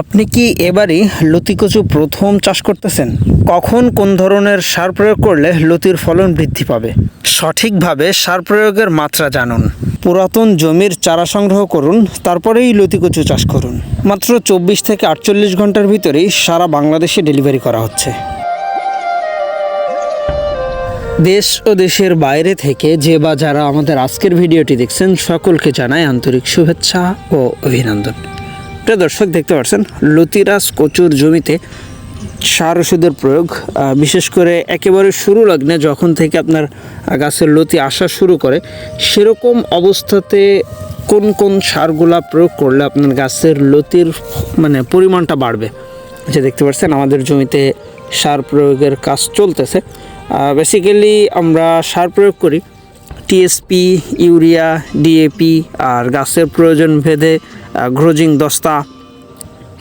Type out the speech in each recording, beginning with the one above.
আপনি কি এবারই লতি কচু প্রথম চাষ করতেছেন? কখন কোন ধরনের সার প্রয়োগ করলে লতির ফলন বৃদ্ধি পাবে? সঠিকভাবে সার প্রয়োগের মাত্রা জানুন। পুরাতন জমির চারা সংগ্রহ করুন, তারপরেই লতি কচু চাষ করুন। মাত্র চব্বিশ থেকে আটচল্লিশ ঘণ্টার ভিতরেই সারা বাংলাদেশে ডেলিভারি করা হচ্ছে। দেশ ও দেশের বাইরে থেকে যে বা যারা আমাদের আজকের ভিডিওটি দেখছেন, সকলকে জানাই আন্তরিক শুভেচ্ছা ও অভিনন্দন। প্রিয় দর্শক, দেখতে পাচ্ছেন, লতিরাজ কচুর জমিতে সার ওষুধের প্রয়োগ বিশেষ করে একেবারে শুরু লগ্নে যখন থেকে আপনার গাছের লতি আসা শুরু করে, সেরকম অবস্থাতে কোন কোন সারগুলা প্রয়োগ করলে আপনার গাছের লতির মানে পরিমাণটা বাড়বে? যে দেখতে পাচ্ছেন, আমাদের জমিতে সার প্রয়োগের কাজ চলতেছে। বেসিক্যালি আমরা সার প্রয়োগ করি টিএসপি ইউরিয়া ডিএপি আর গাছের প্রয়োজন ভেদে গ্রোজিং দস্তা,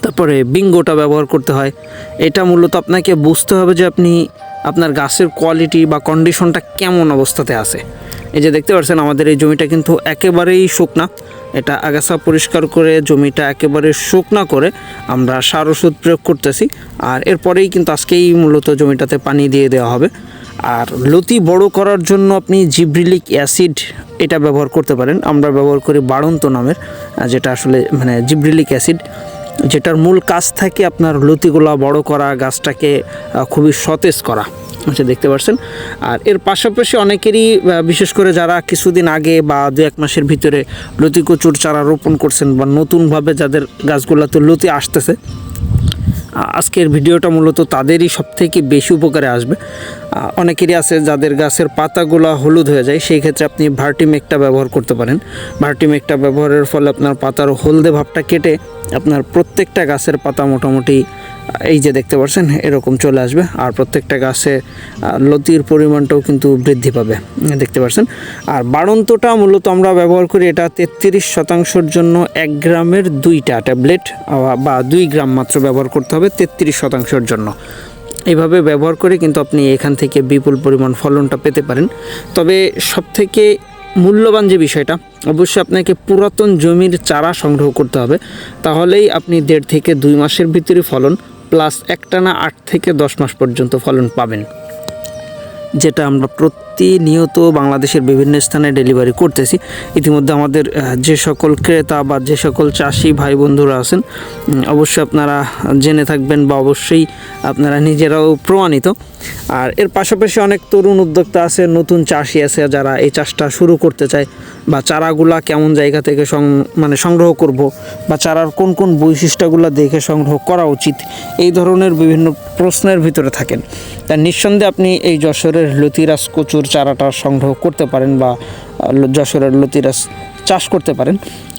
তারপরে বিঙ্গোটা ব্যবহার করতে হয়। এটা মূলত আপনাকে বুঝতে হবে যে আপনি আপনার গাছের কোয়ালিটি বা কন্ডিশনটা কেমন অবস্থাতে আছে। এই যে দেখতে পাচ্ছেন, আমাদের এই জমিটা কিন্তু একেবারেই শুকনা। এটা আগাছা পরিষ্কার করে জমিটা একেবারে শুকনা করে আমরা সার ওষুধ প্রয়োগ করতেছি। আর এরপরেই কিন্তু আজকেই মূলত জমিটাতে পানি দিয়ে দেওয়া হবে। আর লতি বড় করার জন্য আপনি জিব্রিলিক অ্যাসিড এটা ব্যবহার করতে পারেন। আমরা ব্যবহার করি বাড়ন্ত নামের যেটা আসলে মানে জিব্রিলিক অ্যাসিড, যেটার মূল কাজ থাকে আপনার লতিগুলা বড় করা, গাছটাকে খুবই সতেজ করা। আচ্ছা দেখতে পাচ্ছেন? আর এর পাশাপাশি অনেকেরই বিশেষ করে যারা কিছুদিন আগে বা দু এক মাসের ভিতরে লতি কচুর চারা রোপণ করছেন বা নতুনভাবে যাদের গাছগুলোতে লতি আসতেছে আজকের ভিডিওটা মূলত তাদেরই সব থেকে বেশি উপকারে আসবে। অনেকেরই আছে যাদের গাছের পাতাগুলো হলুদ হয়ে যায়, সেই ক্ষেত্রে আপনি ভার্টিমেকটা ব্যবহার করতে পারেন। ভার্টিমেকটা ব্যবহারের ফলে আপনার পাতার হলদে ভাবটা কেটে আপনার প্রত্যেকটা গাছের পাতা মোটামুটি, এই যে দেখতে পাচ্ছেন, এরকম চলে আসবে। আর প্রত্যেকটা গাছে লতির পরিমাণটাও কিন্তু বৃদ্ধি পাবে, দেখতে পাচ্ছেন। আর বাড়ন্তটা মূলত আমরা ব্যবহার করি এটা তেত্রিশ শতাংশের জন্য এক গ্রামের দুইটা ট্যাবলেট বা দুই গ্রাম মাত্র ব্যবহার করতে হবে তেত্রিশ শতাংশের জন্য। এইভাবে ব্যবহার করে কিন্তু আপনি এখান থেকে বিপুল পরিমাণ ফলনটা পেতে পারেন। তবে সবথেকে মূল্যবান যে বিষয়টা, অবশ্যই আপনাকে পুরাতন জমির চারা সংগ্রহ করতে হবে। তাহলেই আপনি দেড় থেকে দুই মাসের ভিতরে ফলন প্লাস একটানা আট থেকে দশ মাস পর্যন্ত ফলন পাবেন। যেটা আমরা প্রতিনিয়ত বাংলাদেশের বিভিন্ন স্থানে ডেলিভারি করতেছি। ইতিমধ্যে আমাদের যে সকল ক্রেতা বা যে সকল চাষি ভাই বন্ধুরা আছেন অবশ্যই আপনারা জেনে থাকবেন বা অবশ্যই আপনারা নিজেরাও প্রমাণিত। আর এর পাশাপাশি অনেক তরুণ উদ্যোক্তা আছে, নতুন চাষি আছে যারা এই চাষটা শুরু করতে চায়। বা চারাগুলা কেমন জায়গা থেকে সং মানে সংগ্রহ করব বা চারার কোন কোন বৈশিষ্ট্যগুলো দেখে সংগ্রহ করা উচিত, এই ধরনের বিভিন্ন প্রশ্নের ভিতরে থাকেন। তা নিঃসন্দেহে আপনি এই যশোরের লতিরাজ কচুর চারাটা সংগ্রহ করতে পারেন বা যশোরের লতিরাজ চাষ করতে পারেন।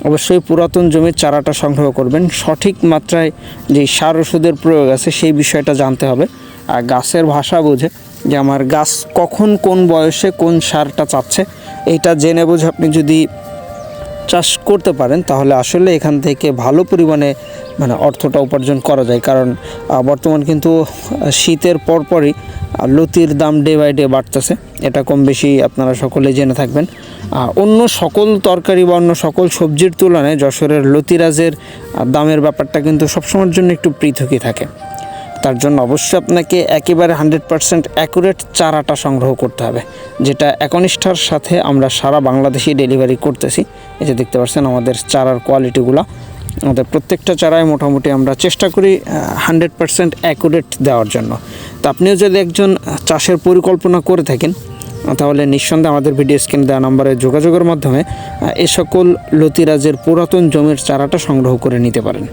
অবশ্যই পুরাতন জমির চারাটা সংগ্রহ করবেন। সঠিক মাত্রায় যে সার ওষুধের প্রয়োগ আছে সেই বিষয়টা জানতে হবে। আর গাছের ভাষা বুঝে যে আমার গাছ কখন কোন বয়সে কোন সারটা চাচ্ছে। এইটা জেনে বুঝে আপনি যদি চাষ করতে পারেন, তাহলে আসলে এখান থেকে ভালো পরিমাণে মানে অর্থটা উপার্জন করা যায়। কারণ বর্তমান কিন্তু শীতের পরপরই লতির দাম ডে বাই ডে বাড়তেছে। এটা কম বেশি আপনারা সকলে জেনে থাকবেন। অন্য সকল তরকারি বা অন্য সকল সবজির তুলনায় যশোরের লতিরাজের দামের ব্যাপারটা কিন্তু সবসময়ের জন্য একটু পৃথকই থাকে। তার জন্য অবশ্যই আপনাকে একেবারে হান্ড্রেড পারসেন্ট অ্যাকুরেট চারাটা সংগ্রহ করতে হবে, যেটা একনিষ্ঠার সাথে আমরা সারা বাংলাদেশেই ডেলিভারি করতেছি। এই যে দেখতে পাচ্ছেন আমাদের চারার কোয়ালিটিগুলো। আমাদের প্রত্যেকটা চারায় মোটামুটি আমরা চেষ্টা করি হান্ড্রেড পারসেন্ট অ্যাকুরেট দেওয়ার জন্য। তো আপনিও যদি একজন চাষের পরিকল্পনা করে থাকেন, তাহলে নিঃসন্দেহে আমাদের ভিডিও স্ক্রিন দেওয়া নম্বরে যোগাযোগের মাধ্যমে এ সকল লতিরাজের পুরাতন জমির চারাটা সংগ্রহ করে নিতে পারেন।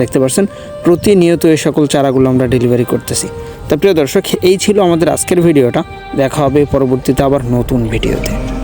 দেখতে পাচ্ছেন প্রতিনিয়ত এই সকল চারাগুলো আমরা ডেলিভারি করতেছি। তা প্রিয় দর্শক, এই ছিল আমাদের আজকের ভিডিওটা। দেখা হবে পরবর্তীতে আবার নতুন ভিডিওতে।